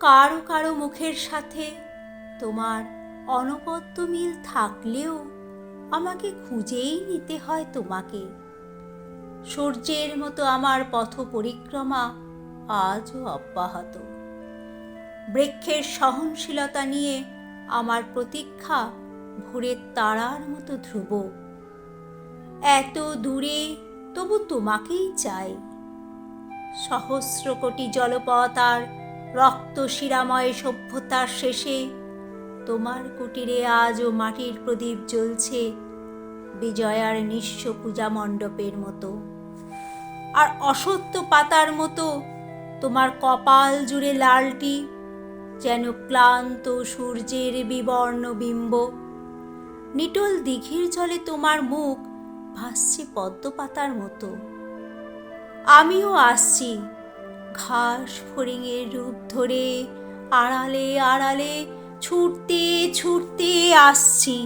কারও কারও মুখের সাথে তোমার অনবদ্য মিল থাকলেও আমাকে খুঁজেই নিতে হয় তোমাকে। সূর্যের মতো আমার পথ পরিক্রমা আজও অব্যাহত। বৃক্ষের সহনশীলতা নিয়ে আমার প্রতীক্ষা ভোরের তারার মতো ধ্রুব। এত দূরে তবু তোমাকেই চাই। সহস্র কোটি জলপথ আর রক্ত শিরাময় সভ্যতার শেষে তোমার কুটিরে আজও মাটির প্রদীপ জ্বলছে বিজয়ার নিঃস্ব পূজা মণ্ডপের মতো। আর অসত্য পাতার মতো তোমার কপাল জুড়ে লালটি যেন ক্লান্ত সূর্যের বিবর্ণ বিম্ব। নিটল দিঘির জলে তোমার মুখ ভাসছে পদ্ম পাতার মতো। আমিও আসছি ঘাস ফড়িংয়ের রূপ ধরে আড়ালে আড়ালে ছুটতে ছুটতে আসছি।